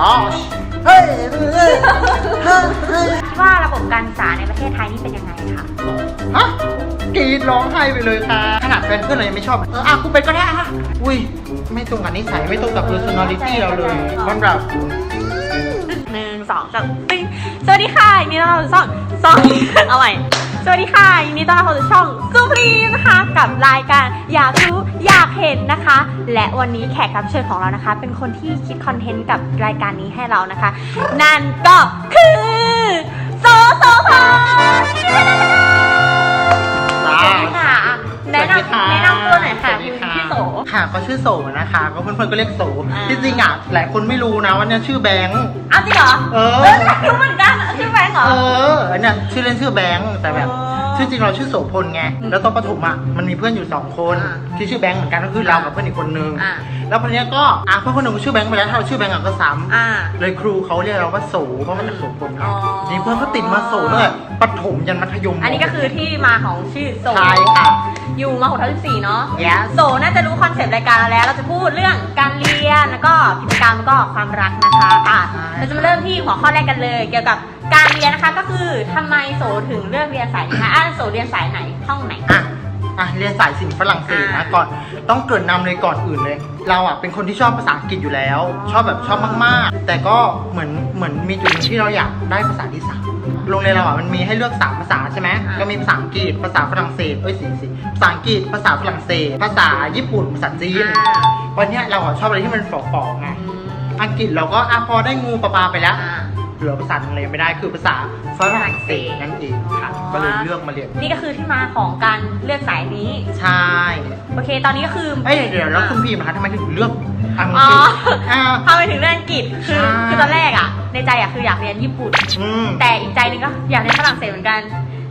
อ๋อเฮ้ยเฮ้ยเฮ้ยเฮ้ยคิดว่าระบบการศึกษาในประเทศไทยนี่เป็นยังไงคะฮะกรีดร้องไห้ไปเลยค่ะ ขนาดแฟนเพื่อนเรายังไม่ชอบเอออะกูเป็นก็ได้ฮะอุ้ย ไม่ตรงกับนิสัยไม่ตรงกับ personality เราเลยมันแบบหนึ่งสองสามติ้งสวัสดีค่ะนดีต้อนรับสู่ช่องสองเอาใหม่ สวัสดีค่ะยินดีต้อนรับสู่ช่องซูพรีนะคะกับรายการอยากรู้อยากเห็นนะคะ และวันนี้แขกรับเชิญของเรานะคะ เป็นคนที่คิดคอนเทนต์กับรายการนี้ให้เรานะคะ นั่นก็คือโซโซค่ะสวัสดีค่ะแนะนำแนะนำตัวหน่อยค่ะสวัสดีคุณพี่โส ค่ะเขาชื่อโสนะคะ ก็เพื่อนๆก็เรียกโสอ่า ที่จริงอะหลายคนไม่รู้นะว่าเนี่ยชื่อแบงค์อ้าวจริงเหรอเออเออรู้เหมือนกันชื่อแฟน เหรอ เอออันเนี่ยชื่อเล่นชื่อแบงค์แต่แบบอ๋อชื่อจริงเราชื่อโสพลไงอืมแล้วตอนประถมอะมันมีเพื่อนอยู่สองคนอ่าที่ชื่อแบงค์เหมือนกันก็คือเรากับเพื่อนอีกคนนึงอ่า แล้วคนเนี้ยก็อะเพื่อนคนหนึ่งชื่อแบงค์ไปแล้วถ้าเราชื่อแบงค์อะก็ซ้ำอ่าเลยครูเขาเรียกเราว่าโสเพราะมันจากโสพลไงอ๋อ นี่เพื่อนก็ติดมาโสตั้งแต่ประถมยันมัธยม อันนี้ก็คือที่มาของชื่อโสใช่ค่ะ อยู่มาหกทับสิบสี่เนาะ Yes โสน่าจะรู้คอนเซปต์รายการเราแล้ว เราจะพูดเรื่องการเรียนแล้วก็กิจกรรมแล้วก็ความรักนะคะอะใช่ เราจะมาเริ่มที่หัวข้อแรกกันเลย เกี่ยวกับ การเรียนนะคะก็คือทำไมโสถึงเลือกเรียนสายนี้คะอะโสเรียนสายไหนห้องไหน อะอะเรียนสายศิลป์ฝรั่งเศสนะอ่าก่อนต้องเกรินนำเลยก่อนอื่นเลย เราอะเป็นคนที่ชอบภาษาอังกฤษอยู่แล้ว ชอบแบบชอบมากๆ แต่ก็เหมือนเหมือนมีจุดหนึงที่เราอยากได้ภาษาที่สามโรงเรียนเราอะมันมีให้เลือกสามภาษาใช่ไหมอ่าก็มีภาษาอังกฤษภาษาฝรั่งเศสเอ้ยสี่สี่ภาษาอังกฤษภาษาฝรั่งเศส ภาษาญี่ปุ่นภาษาจีนอ่าวันเนี้ยเราอะชอบอะไรที่มันฝ่อๆไงอืมอังกฤษเราก็อะพอได้งูปลาปลาไปแล้ว อ่า เหลือภาษาหนึ่งเลยไม่ได้คือภาษาฝรั่งเศสนั่นเองค่ะอ๋อก็เลยเลือกมาเรียน นี่ก็คือที่มาของการเลือกสายนี้ ใช่โอเค ตอนนี้ก็คือเอ้ยเดี๋ยวแล้วคุณพี่นะคะทำไมถึงเลือกอังกอ๋อฤษอ่าทำไมถึงเลือกอังกฤษคือใช่ คือตอนแรกอะในใจอะคืออยากเรียนญี่ปุ่น อืม แต่อีกใจหนึงก็อยากเรียนฝรั่งเศสเหมือนกัน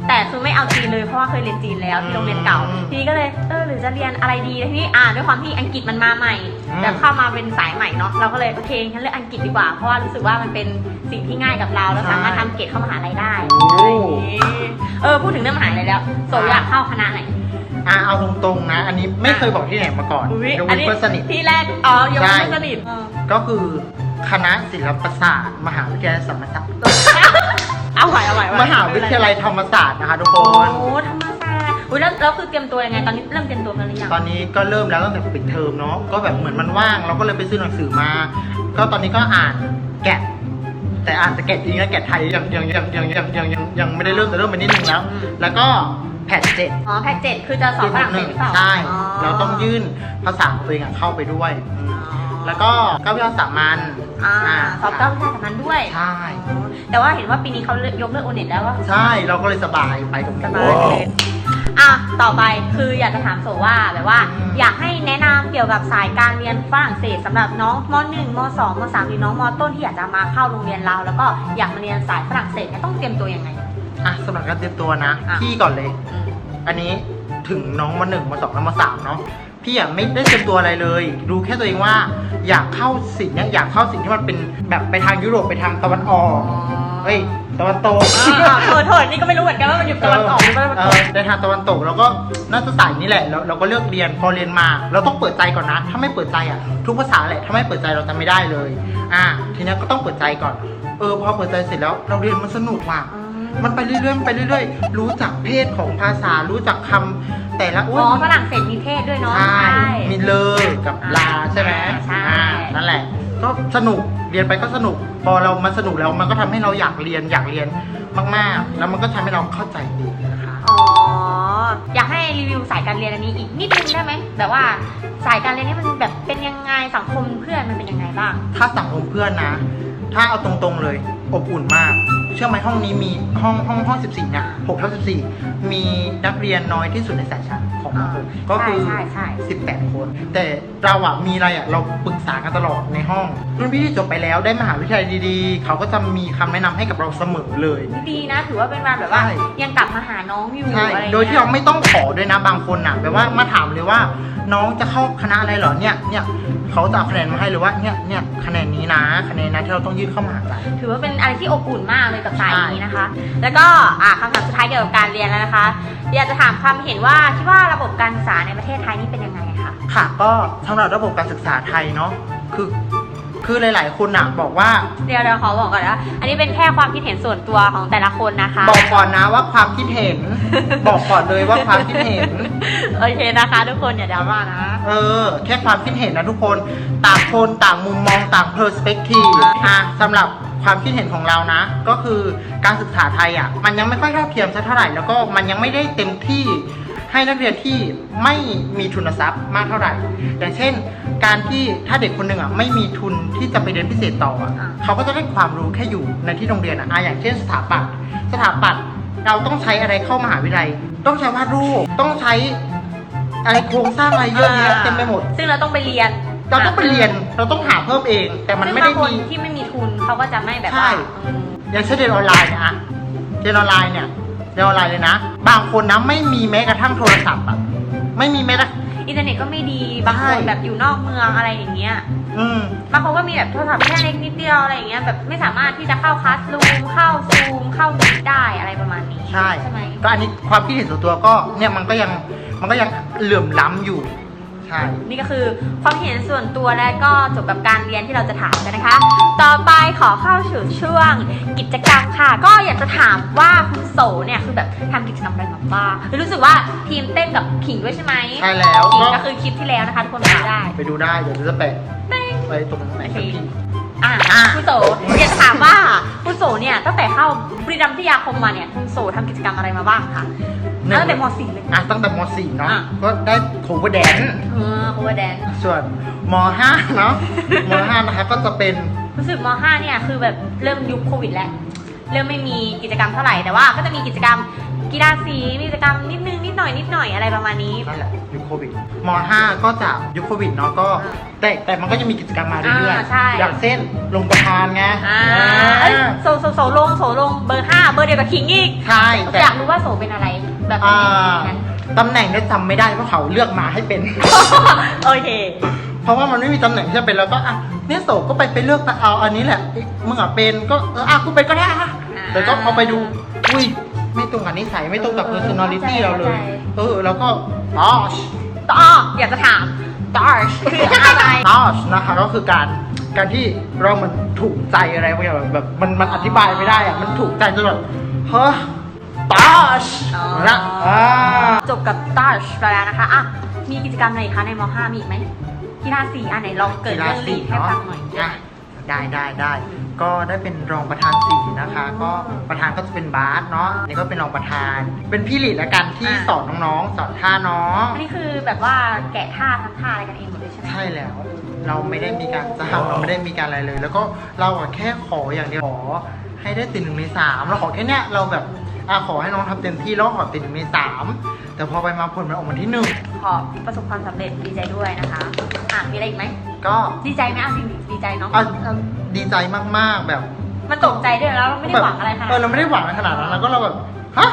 แต่คือไม่เอาจีนเลยเพราะว่าเคยเรียนจีนแล้วที่โรงเรียนเก่าอืมทีนี้ก็เลยเออหรือจะเรียนอะไรดีทีนี้อ่าด้วยความที่อังกฤษมันมาใหม่อืมแต่เข้ามาเป็นสายใหม่เนาะเราก็เลยโอเคงั้นเลือกอังกฤษดีกว่าเพราะว่ารู้สึกว่ามันเป็นสิ่งที่ง่ายกับเราแล้วสามารถทำเกรดเข้ามหาลัยได้โอ้อะไรอย่างงี้เออพูดถึงเรื่องมหาลัยแล้วโซอยากเข้าคณะไหน อ่าเอาตรงๆนะ อันนี้ไม่เคยบอกที่ไหนมาก่อนอุ๊ยยกอัเว้นเพื่อนสนิท ที่แรกอ๋อยกเว้นใช่เพื่อนสนิทเออ ก็คือคณะศิลปศาสตร์ มหาวิทยาลัยธรรมศาสตร์ เอาไหวเอาไหวมหาวิทยาลัยธรรมศาสตร์นะคะทุกคโอ้น ธรรมศาสตร์อุ้ยแล้วแล้วคือเตรียมตัวยังไงตอนนี้เริ่มเตรียมตัวกันหรือยัง ตอนนี้ก็เริ่มแล้วตั้งแต่ปิดเทอมเนาะก็แบบเหมือนมันว่าง เราก็เลยไปซื้อหนังสือมา ก็ตอนนี้ก็อ่านแกะ แต่อ่านแต่แกะจริงนะแกะไทยยังยังยังยังยังยังยังยังไม่ได้เริ่มแต่เริ่มไปนิดนึงแล้วแล้วก็แพทเจ็ดอ๋อแพ็กเจ็ดคือจะสอบฝรั่งเศสหรือเปล่าใช่ อ๋อ เราต้องยื่นภาษาของตัวเองอะเข้าไปด้วยอืมอ๋อ แล้วก็เก้าวิชาสามัญอ่าอ่าสอบเก้าวิชาสามัญด้วย ใช่อ๋อแต่ว่าเห็นว่าปีนี้เขายกเลิกโอเน็ตแล้วว่าใช่เราก็เลยสบายไปตรงสนี้บายเลยอะต่อไปคืออยากจะถามโสว่าแบบว่าอืมอยากให้แนะนำเกี่ยวกับสายการเรียนฝรั่งเศสสำหรับน้องม .1 ม .2 ม .3 หรือน้องม ต้นที่อยากจะมาเข้าโรงเรียนเราแล้วก็อยากมาเรียนสายฝรั่งเศสเนี่ยต้องเตรียมตัวยังไง อะสำหรับการเตรียมตัวนะ อะ พี่ก่อนเลย อืมอันนี้ ถึงน้องมหนึ่งมสองและมสามเนาะพี่อะไม่ได้เตรียมตัวอะไรเลยรู้แค่ตัวเองว่า อยากเข้าสิ่งเนี้ยอยากเข้าสิ่งที่มันเป็นแบบไปทางยุโรปไปทางตะวันออกเฮ้ยตะวันตกอ่าโทษโทษนี่ก็ไม่รู้เหมือนกันว่ามันอยู่ตะวันออกหรือตะวันเอตอกในทางตะวันตกแล้วก็น่าจะสายนี้แหละเราเราก็เลือกเรียนพอเรียนมาเราต้องเปิดใจก่อนนะ ถ้าไม่เปิดใจอะ ทุกภาษาแหละถ้าไม่เปิดใจเราจะไม่ได้เลย อ่า ทีเนี้ยก็ต้องเปิดใจก่อน เออพอเปิดใจเสร็จแล้วเราเรียนมันสนุกว่ะ มันไปเรื่อยๆมันไปเรื่อยๆ รู้จักเพศของภาษา รู้จักคำแต่ละอ๋อฝรั่งเศสมีเทศด้วยเนาะ ใช่ มีเลอกับลาใช่ไหมใช่ อ่านั่นแหละ ก็สนุก เรียนไปก็สนุก พอเรามันสนุกแล้วมันก็ทำให้เราอยากเรียนอยากเรียนมากๆ แล้วมันก็ทำให้เราเข้าใจดีนะคะ อ๋อ อยากให้รีวิวสายการเรียนอันนี้อีกนิดนึงได้ไหมแบบว่าสายการเรียนนี่มันแบบเป็นยังไงสังคมเพื่อนมันเป็นยังไงบ้าง ถ้าสังคมเพื่อนนะ ถ้าเอาตรงๆเลย อบอุ่นมาก เชื่อไหมห้องนี้มีห้องห้องห้อง 14เนี่ย6ทับ14 มีนักเรียนน้อยที่สุดในสายชั้น ของม .6 ก็คือใช่ใช่ใช่18คน แต่เราอะมีอะไรอะเราปรึกษากันตลอดในห้องรุ่นพี่ที่จบไปแล้วได้มหาวิทยาลัยดีๆ เขาก็จะมีคำแนะนำให้กับเราเสมอเลย ดีนะ ถือว่าเป็นการแบบว่า ใช่ ยังกลับมาหาน้องอยู่ใช่ อะไรงี้โดยที่เราไม่ต้องขอด้วยนะบางคนน่ะแบบว่ามาถามเลยว่า น้องจะเข้าคณะอะไรเหรอเนี่ยเนี่ยเขาจะเอาคะแนนมาให้เลยว่าเนี่ยเนี่ยคะแนนนี้นะคะแนนนะที่เราต้องยื่นเข้ามหาลัย ถือว่าเป็นอะไรที่อบอุ่นมากเลยกับสายนี้นะคะ แล้วก็อ่าคำถามสุดท้ายเกี่ยวกับการเรียนแล้วนะคะอยากจะถามความเห็นว่าคิดว่าระบบการศึกษาในประเทศไทยนี่เป็นยังไงคะค่ะก็สำหรับระบบการศึกษาไทยเนาะคือคือหลาย ๆ คนอะบอกว่า เดี๋ยวเดี๋ยวขอบอกก่อนนะอันนี้เป็นแค่ความคิดเห็นส่วนตัวของแต่ละคนนะคะ บอกก่อนนะว่าความคิดเห็น บอกก่อนเลยว่าความคิดเห็น โอเคนะคะ ทุกคนอย่าดราม่านะ เออ แค่ความคิดเห็นนะทุกคน ต่างคนต่างมุมมองต่างเพอร์สเปกทีฟอะสำหรับความคิดเห็นของเรานะ ก็คือการศึกษาไทยอะ มันยังไม่ค่อยเท่าเทียมสักเท่าไหร่แล้วก็มันยังไม่ได้เต็มที่ ให้นักเรียนที่ไม่มีทุนทรัพย์มากเท่าไหร่ อย่างเช่น การที่ถ้าเด็กคนหนึ่งอะไม่มีทุนที่จะไปเรียนพิเศษต่ออะอ่าเขาก็จะได้ความรู้แค่อยู่ในที่โรงเรียนอะอะอย่างเช่น สถาปัตย์สถาปัตย์เราต้องใช้อะไรเข้ามหาวิทยาลัย ต้องใช้วาดรูปต้องใช้อะไรโครงสร้างอะไรเยอะแยะเต็มไปหมด ซึ่งเราต้องไปเรียน เราต้องไปเรียน เราต้องหาเพิ่มเอง แต่มันซึ่งไม่ได้บางคนมีที่ไม่มีทุนเขาก็จะไม่แบบใช่ว่าอืมอย่างเช่นเรียนออนไลน์เนี่ยอะเรียนออนไลน์เนี่ย เรียนออนไลน์เลยนะ บางคนนะไม่มีแม้กระทั่งโทรศัพท์อะไม่มีแม้กระอินเทอร์เน็ตก็ไม่ดีบางคนใช่แบบอยู่นอกเมืองอะไรอย่างเงี้ยอืม บางคนก็มีแบบโทรศัพท์แค่เล็กนิดเดียวอะไรอย่างเงี้ยแบบไม่สามารถที่จะเข้าคลาสรูมเข้าซูมเข้ามีได้อะไรประมาณนี้ใช่ ใช่ไหมก็อันนี้ความคิดเห็นส่วนตัวก็เนี่ยมันก็ยังมันก็ยังเหลื่อมล้ำอยู่ ใช่ นี่ก็คือความเห็นส่วนตัวและก็จบกับการเรียนที่เราจะถามกันนะคะ ต่อไปขอเข้าสู่ช่วงกิจกรรมค่ะ ก็อยากจะถามว่าคุณโสเนี่ยคือแบบทำกิจกรรมอะไรมาบ้างรู้สึกว่าทีมเต้นกับขิงด้วยใช่ไหมใช่แล้วขิงก็ ก็คือคลิปที่แล้วนะคะทุกคนไปดูได้ไปดูได้ เดี๋ยวจะแปะเต้งไปตรงไหนสักทีอะอะคุณโสอยากจะถามว่า คุณโสเนี่ยตั้งแต่เข้าบริรัมย์พิทยาคมมาเนี่ยคุณโสทำกิจกรรมอะไรมาบ้างคะตั้งแต่ม .4 เลย อะตั้งแต่ม .4 เนาะอะ ก็ได้โคเวอร์แดนเออโอเวอร์แดนส่วนม .5 เนาะม .5 นะคะก็จะเป็น รู้สึกม .5 เนี่ยคือแบบเริ่มยุคโควิดแล้ว เริ่มไม่มีกิจกรรมเท่าไหร่แต่ว่าก็จะมีกิจกรรมกีฬาสีมีกิจกรรมนิดนึงนิดหน่อยนิดหน่อยอะไรประมาณนี้ นั่นแหละยุคโควิดม .5 ก็จะยุคโควิดเนาะก็อ่าแต่แต่มันก็จะมีกิจกรรมมาเรื่อยอ่าใช่ ๆอย่างเช่นลงประธานไงอ่าอ่าเอ้ยโสโสโสลงโสลงเบอร์ห้าเบอร์เดียวกับคิงอีกใช่แต่ อยากรู้ว่าโสเป็นอะไรแบบอ่า นั้นตำแหน่งเนี่ยจำไม่ได้เพราะเขาเลือกมาให้เป็น โอเค เพราะว่ามันไม่มีตำแหน่งที่จะเป็นแล้วก็อะเนี่ยโสก็ไปไปเลือกแต่เอาอันนี้แหละเอ๊ะมึงอะเป็นก็เอออะกูเป็นก็ได้อะแต่ก็พอไปดูอุ้ย ไม่ตรงกับนิสัยไม่ตรงกับ เออ personality เข้าใจเราเลยเข้าใจเออแล้วก็ตอชต่ออยากจะถาม Darsh คืออะไร ตอชนะคะก็คือการการที่เรามันถูกใจอะไรบางอย่างแบบมันมันอธิบายไม่ได้อะมันถูกใจจนแบบเฮ้ยตอชอ๋อนะอ่าจบกับ Darsh ไปแล้วนะคะอะมีกิจกรรมอะไรอีกคะในม .5 มีอีกไหมกีฬาสีอะไหนลองเกิดเรื่องลีดให้ฟังหน่อย อะได้ได้ได้ ก็ได้เป็นรองประธานสีนะคะ ก็ประธานก็จะเป็นบาสเนาะนี่ก็เป็นรองประธาน เป็นพี่หลีดละกันที่อะสอนน้องๆสอนท่าน้อง อันนี้คือแบบว่าแกะท่าทำท่าอะไรกันเองหมดเลยใช่ไหมใช่แล้วเราไม่ได้มีการจ้างเราไม่ได้มีการอะไรเลย แล้วก็เราอะแค่ขออย่างเดียวขอให้ได้ติดหนึ่งในสามเราขอแค่เนี้ยเราแบบอะขอให้น้องทำเต็มที่แล้วก็ขอติดหนึ่งในสามแต่พอไปมาผลมันออกมาที่หนึ่งขอประสบความสำเร็จดีใจด้วยนะคะ อะมีอะไรอีกไหมก็ ดีใจไหมอะจริงๆดีใจเนาะอะอะ ดีใจมากๆแบบมันตกใจด้วยแล้วเราไม่ได้หวังอะไรค่ะเออเราไม่ได้หวังอะไรขนาดนั้นแล้วก็เราแบบฮะ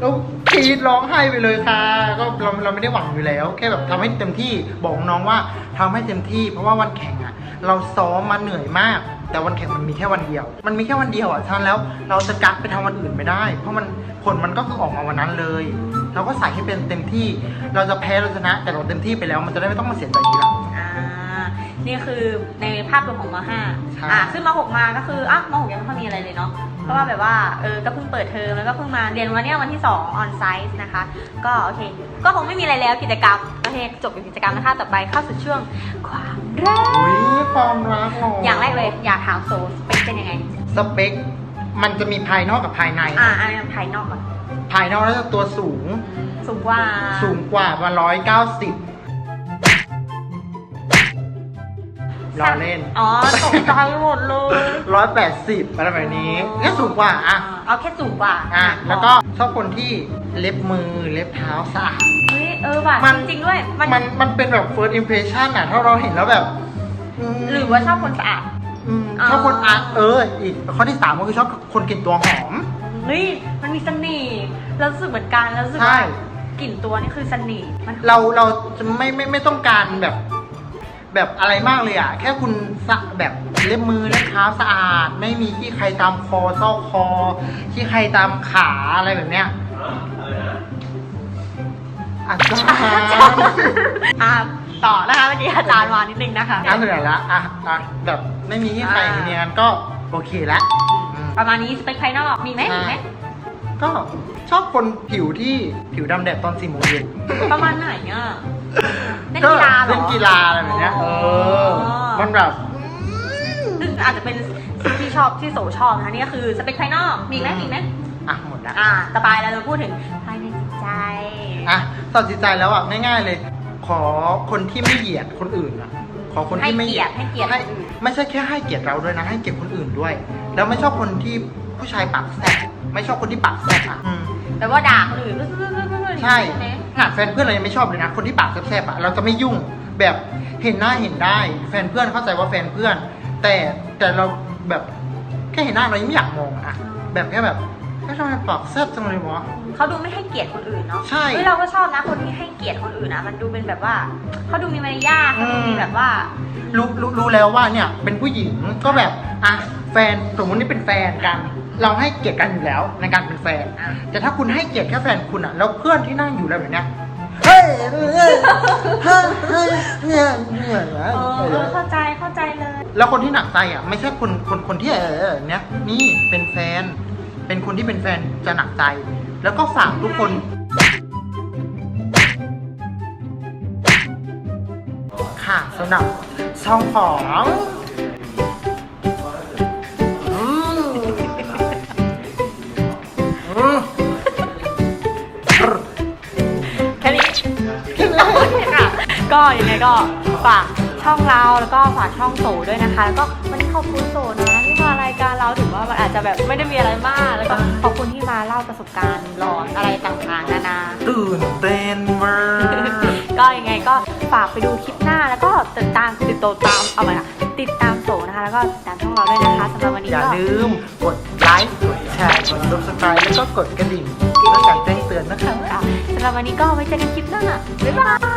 เรากรีดร้องไห้ไปเลยค่ะ ก็เราเราไม่ได้หวังอยู่แล้ว แค่แบบทำให้เต็มที่บอกน้องว่าทำให้เต็มที่ เพราะว่าวันแข่งอะ เราซ้อมมาเหนื่อยมาก แต่วันแข่งมันมีแค่วันเดียว มันมีแค่วันเดียวอะฉะนั้นแล้วเราจะกักไปทำวันอื่นไม่ได้ เพราะมันผลมันก็คือออกมาวันนั้นเลย เราก็ใส่ให้เป็นเต็มที่ เราจะแพ้เราชนะ แต่เราเต็มที่ไปแล้ว มันจะได้ไม่ต้องมาเสียใจทีหลังอ่า นี่คือในภาพรวมของมใช่ .5 อ่าขึ้นม .6 มาก็คืออะม .6 ยังไม่ค่อยมีอะไรเลยเนาะเพราะว่าแบบว่าเออก็เพิ่งเปิดเทอมแล้วก็เพิ่งมาเรียนวันเนี้ยวันที่2 on site นะคะ ก็โอเค ก็คงไม่มีอะไรแล้วกิจกรรมโอเคจบกับกิจกรรมนะคะต่อไปเข้าสู่ช่วงความรักอุ้ยความรักหรออย่างแรกเลยอยากถามโซสเปคเป็นยังไง สเปค มันจะมีภายนอกกับภายใน อ่าอันนี้ภายนอกก่อนภายนอกแล้วจะตัวสูงอืมสูงกว่าสูงกว่ามาร้อยเก้าสิบ รอเล่น อ๋อตกใจหมดเลยร้อยแปดสิบอะไรแบบนี้แค่สูงกว่าอะเอาแค่สูงกว่าอะแล้วก็ชอบคนที่เล็บมือเล็บเท้าสะอาดเฮ้ยเออว่ะมันจริงๆด้วย มันมันมันเป็นแบบ first impression อะ ถ้าเราเห็นแล้วแบบมหรือว่าชอบคนสะอาดอืมอ๋อชอบคนอะเออ อีกข้อที่สามก็คือชอบคนกลิ่นตัวหอมเฮ้ยมันมีเสน่ห์เรารู้สึกเหมือนกันเรารู้สึกใช่ว่ากลิ่นตัวนี่คือเสน่ห์มันเราเราจะไม่ไม่ไม่ต้องการแบบ แบบอะไรมากเลยอะ แค่คุณสะแบบเล็บมือเล็บเท้าสะอาด ไม่มีขี้ใครตามคอซอกคอขี้ใครตามขาอะไรแบบเนี้ยอาจารย์อะต่อนะคะเมื่อกี้อาจารย์มานิดนึงนะคะอะเหนื่อยละอะอะแบบไม่มีที่ใครเนียนก็โอเคละอืมประมาณนี้สเปคภายนอกมีไหมมีไหมก็ชอบคนผิวที่ผิวดำแดดตอนสี่โมงเย็นประมาณไหนอะ เล่นก็กีฬาเหรอ เล่นกีฬาอะไรแบบเนี้ยเออ มันแบบ ซึ่งอาจจะเป็นสิ่งที่ชอบที่โสชอบนะคะนี่ก็คือสเปคภายนอกมีไหมมีไหมอะหมดละอ่าต่อไปเราจะพูดถึงภายในจิตใจ อะตัดสินใจแล้วอะง่ายๆเลย ขอคนที่ไม่เหยียดคนอื่นอะ ขอคนที่ไม่ให้เกียรติให้เกียรติให้คนอื่น ไม่ใช่แค่ให้เกียรติเราด้วยนะ ให้เกียรติคนอื่นด้วย แล้วไม่ชอบคนที่ผู้ชายปากแซ่บไม่ชอบคนที่ปากแซ่บอะอืมแต่ว่าด่าคนอื่นใช่ไหม ขนาดแฟนเพื่อนเรายังไม่ชอบเลยนะ คนที่ปากแซ่บๆอะเราจะไม่ยุ่งแบบเห็นหน้าเห็นได้ แฟนเพื่อนเข้าใจว่าแฟนเพื่อน แต่แต่เราแบบแค่เห็นหน้าเรายังไม่อยากมองอะแบบแค่แบบไม่ทำไมปากแซ่บจังเลยวะ เขาดูไม่ให้เกียรติคนอื่นเนาะใช่เฮ้ยเราก็ชอบนะคนที่ให้เกียรติคนอื่นนะมันดูเป็นแบบว่าเขาดูมีมารยาทเขาดูมีแบบว่า รู้รู้รู้แล้วว่าเนี่ยเป็นผู้หญิงก็แบบอะแฟนสมมตินี่เป็นแฟนกัน เราให้เกียรติกันอยู่แล้วในการเป็นแฟนอะแต่ถ้าคุณให้เกียรติแค่แฟนคุณอะแล้วเพื่อนที่นั่งอยู่แล้วแบบเนี้ยเฮ้ยเฮ้ยเฮ้ยเฮ้ยเนี่ยเนี่ยนะเออเข้าใจเข้าใจเลย แล้วคนที่หนักใจอะไม่ใช่คนคนคนที่เออเนี้ยนี่เป็นแฟน เป็นคนที่เป็นแฟนจะหนักใจ แล้วก็ฝากทุกคนค่ะสำหรับช่องของ ก็ยังไงก็ฝากช่องเราแล้วก็ฝากช่องโสด้วยนะคะ แล้วก็วันนี้ขอบคุณโสนะที่มารายการเราถึงว่ามันอาจจะแบบไม่ได้มีอะไรมาก แล้วก็ขอบคุณที่มาเล่าประสบการณ์หลอนอะไรต่างๆนานาตื่นเต้นมากก็ยังไงก็ฝากไปดูคลิปหน้าแล้วก็ติดตามติดตามเอาใหม่ค่ะติดตามโสนะคะ แล้วก็ติดตามช่องเราด้วยนะคะสำหรับวันนี้อย่าก็ ลืมกดไลค์กดแชร์กด subscribe แล้วก็กดกระดิ่งเพื่อการแจ้งเตือนนะคะ ค่ะสำหรับวันนี้ก็ไว้เจอกันคลิปหน้า บ๊ายบาย